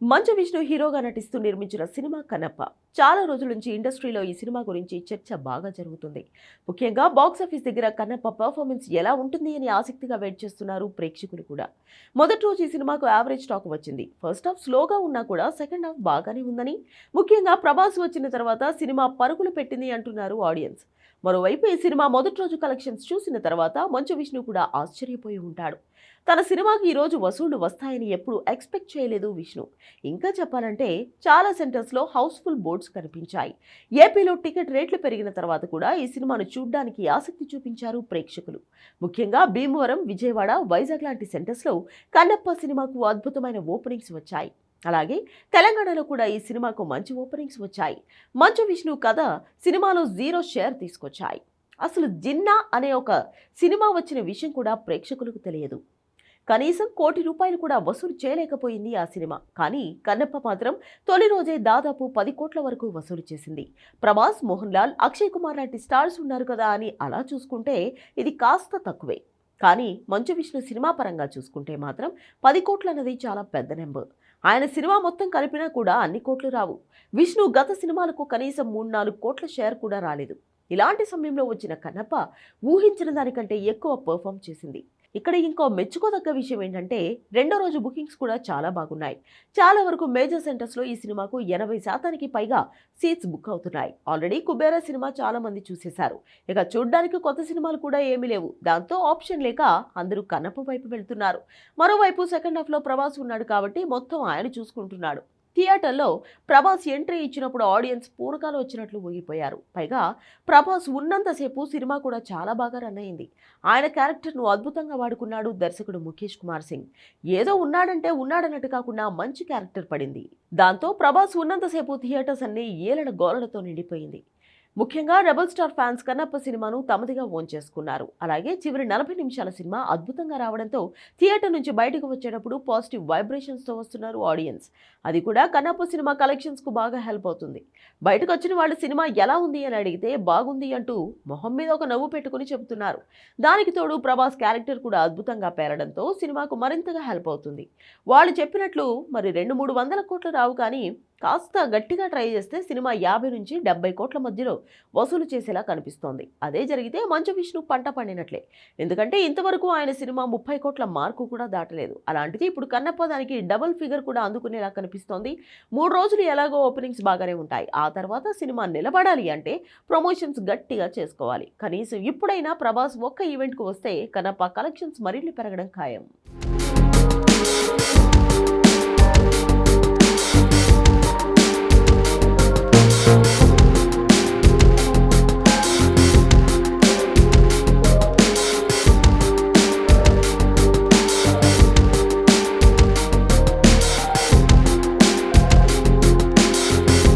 మంచు విష్ణు హీరోగా నటిస్తూ నిర్మించిన సినిమా కనప్ప చాలా రోజుల నుంచి ఇండస్ట్రీలో ఈ సినిమా గురించి చర్చ బాగా జరుగుతుంది. ముఖ్యంగా బాక్సాఫీస్ దగ్గర కన్నప్ప పర్ఫార్మెన్స్ ఎలా ఉంటుంది అని ఆసక్తిగా వెయిట్ చేస్తున్నారు ప్రేక్షకులు కూడా. మొదటి రోజు ఈ సినిమాకు యావరేజ్ టాక్ వచ్చింది. ఫస్ట్ హాఫ్ స్లోగా ఉన్నా కూడా సెకండ్ హాఫ్ బాగానే ఉందని. ముఖ్యంగా ప్రభాస్ వచ్చిన తర్వాత సినిమా పరుగులు పెట్టింది అంటున్నారు ఆడియన్స్ మరోవైపు ఈ సినిమా మొదటి రోజు కలెక్షన్స్ చూసిన తర్వాత మంచు విష్ణు కూడా ఆశ్చర్యపోయి ఉంటాడు. తన సినిమాకి ఈరోజు వసూళ్ళు వస్తాయని ఎప్పుడు ఎక్స్పెక్ట్ చేయలేదు విష్ణు. ఇంకా చెప్పాలంటే చాలా సెంటర్స్లో హౌస్ఫుల్ బోర్డ్స్ కనిపించాయి. ఏపీలో టికెట్ రేట్లు పెరిగిన తర్వాత కూడా ఈ సినిమాను చూడ్డానికి ఆసక్తి చూపించారు ప్రేక్షకులు. ముఖ్యంగా భీమవరం విజయవాడ వైజాగ్ లాంటి సెంటర్స్లో కన్నప్ప సినిమాకు అద్భుతమైన ఓపెనింగ్స్ వచ్చాయి. అలాగే తెలంగాణలో కూడా ఈ సినిమాకు మంచి ఓపెనింగ్స్ వచ్చాయి. మంచు విష్ణు కథ సినిమాలో జీరో షేర్ తీసుకొచ్చాయి. అసలు జిన్నా అనే ఒక సినిమా వచ్చిన విషయం కూడా ప్రేక్షకులకు తెలియదు. కనీసం కోటి రూపాయలు కూడా వసూలు చేయలేకపోయింది ఆ సినిమా. కానీ కన్నప్ప మాత్రం తొలి రోజే దాదాపు పది కోట్ల వరకు వసూలు చేసింది. ప్రభాస్ మోహన్ లాల్ అక్షయ్ కుమార్ లాంటి స్టార్స్ ఉన్నారు కదా అని అలా చూసుకుంటే ఇది కాస్త తక్కువే. కానీ మంచు విష్ణు సినిమా పరంగా చూసుకుంటే మాత్రం పది కోట్లు అన్నది చాలా పెద్ద నెంబర్ ఆయన సినిమా మొత్తం కలిపినా కూడా అన్ని కోట్లు రావు. విష్ణు గత సినిమాలకు కనీసం మూడు నాలుగు కోట్ల షేర్ కూడా రాలేదు. ఇలాంటి సమయంలో వచ్చిన కన్నప్ప ఊహించిన దానికంటే ఎక్కువ పర్ఫామ్ చేసింది. ఇక్కడ ఇంకో మెచ్చుకోదగ్గ విషయం ఏంటంటే రెండో రోజు బుకింగ్స్ కూడా చాలా బాగున్నాయి. చాలా వరకు మేజర్ సెంటర్స్లో ఈ సినిమాకు ఎనభై శాతానికి పైగా సీట్స్ బుక్ అవుతున్నాయి. ఆల్రెడీ కుబేరా సినిమా చాలా మంది చూసేశారు. ఇక చూడ్డానికి కొత్త సినిమాలు కూడా ఏమీ లేవు. దాంతో ఆప్షన్ లేక అందరూ కన్నప్ప వైపు వెళ్తున్నారు. మరోవైపు సెకండ్ హాఫ్లో ప్రభాస్ ఉన్నాడు కాబట్టి మొత్తం ఆయన చూసుకుంటున్నాడు. థియేటర్లో ప్రభాస్ ఎంట్రీ ఇచ్చినప్పుడు ఆడియన్స్ పూనకాలు వచ్చినట్లు ఊగిపోయారు. పైగా ప్రభాస్ ఉన్నంతసేపు సినిమా కూడా చాలా బాగా రన్ అయింది. ఆయన క్యారెక్టర్ను అద్భుతంగా వాడుకున్నాడు దర్శకుడు ముఖేష్ కుమార్ సింగ్. ఏదో ఉన్నాడంటే ఉన్నాడన్నట్టు కాకుండా మంచి క్యారెక్టర్ పడింది. దాంతో ప్రభాస్ ఉన్నంతసేపు థియేటర్స్ అన్ని ఏలడ గోలలతో నిండిపోయింది. ముఖ్యంగా రెబల్ స్టార్ ఫ్యాన్స్ కన్నప్ప సినిమాను తమదిగా ఓన్ చేసుకున్నారు. అలాగే చివరి నలభై నిమిషాల సినిమా అద్భుతంగా రావడంతో థియేటర్ నుంచి బయటకు వచ్చేటప్పుడు పాజిటివ్ వైబ్రేషన్స్తో వస్తున్నారు ఆడియన్స్ అది కూడా కన్నప్ప సినిమా కలెక్షన్స్కు బాగా హెల్ప్ అవుతుంది. బయటకు వచ్చిన వాళ్ళు సినిమా ఎలా ఉంది అని అడిగితే బాగుంది అంటూ మొహం మీద ఒక నవ్వు పెట్టుకుని చెబుతున్నారు. దానికి తోడు ప్రభాస్ క్యారెక్టర్ కూడా అద్భుతంగా పేరడంతో సినిమాకు మరింతగా హెల్ప్ అవుతుంది. వాళ్ళు చెప్పినట్లు మరి రెండు మూడు వందల కోట్లు రావు కానీ కాస్త గట్టిగా ట్రై చేస్తే సినిమా యాభై నుంచి డెబ్బై కోట్ల మధ్యలో వసూలు చేసేలా కనిపిస్తోంది. అదే జరిగితే మంచు విష్ణు పంట పండినట్లే. ఎందుకంటే ఇంతవరకు ఆయన సినిమా ముప్పై కోట్ల మార్కు కూడా దాటలేదు. అలాంటిది ఇప్పుడు కన్నప్ప దానికి డబుల్ ఫిగర్ కూడా అందుకునేలా కనిపిస్తోంది. మూడు రోజులు ఎలాగో ఓపెనింగ్స్ బాగానే ఉంటాయి. ఆ తర్వాత సినిమా నిలబడాలి అంటే ప్రమోషన్స్ గట్టిగా చేసుకోవాలి. కనీసం ఇప్పుడైనా ప్రభాస్ ఒక్క ఈవెంట్కు వస్తే కన్నప్ప కలెక్షన్స్ మరిన్ని పెరగడం ఖాయం.